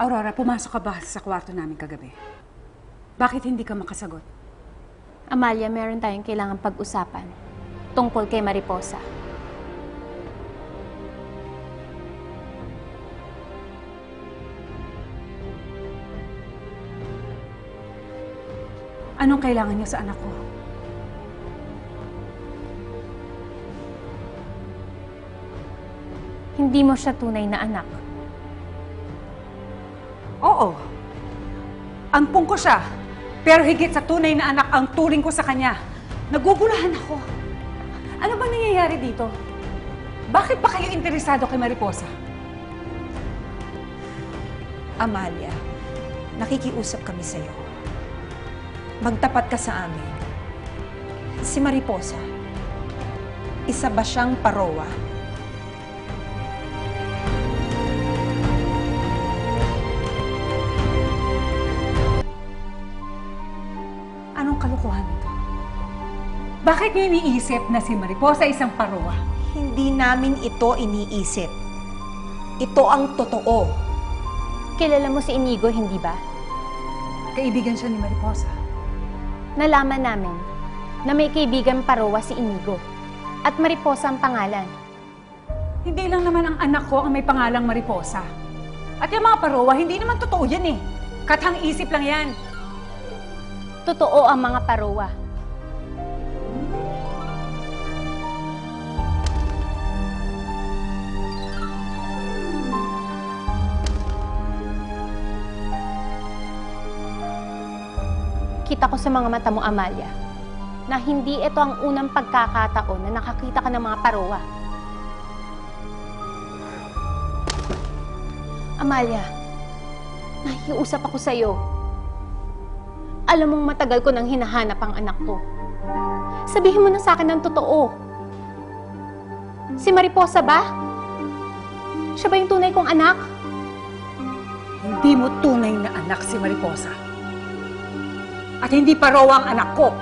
Aurora, pumasok ka ba sa kwarto namin kagabi? Bakit hindi ka makasagot? Amalia, meron tayong kailangan pag-usapan tungkol kay Mariposa. Anong kailangan niya sa anak ko? Hindi mo siya tunay na anak. Oo. Ampong ko siya. Pero higit sa tunay na anak ang turing ko sa kanya. Nagugulahan ako. Ano ba nangyayari dito? Bakit pa kayo interesado kay Mariposa? Amalia, nakikiusap kami sa'yo. Magtapat ka sa amin. Si Mariposa, isa ba siyang parowa? Kalokohan ito? Bakit niyo iniisip na si Mariposa isang parowa? Hindi namin ito iniisip. Ito ang totoo. Kilala mo si Inigo, hindi ba? Kaibigan siya ni Mariposa. Nalaman namin na may kaibigan parowa si Inigo at Mariposa ang pangalan. Hindi lang naman ang anak ko ang may pangalang Mariposa. At yung mga parowa, hindi naman totoo yan eh. Katang isip lang yan. Totoo ang mga parowa. Kita ko sa mga mata mo, Amalia, na hindi ito ang unang pagkakataon na nakakita ka ng mga parowa. Amalia, nakikiusap ako sa'yo. Alam mong matagal ko nang hinahanap ang anak ko. Sabihin mo na sa akin ng totoo. Si Mariposa ba? Siya ba yung tunay kong anak? Hindi mo tunay na anak si Mariposa. At hindi parowa ang anak ko.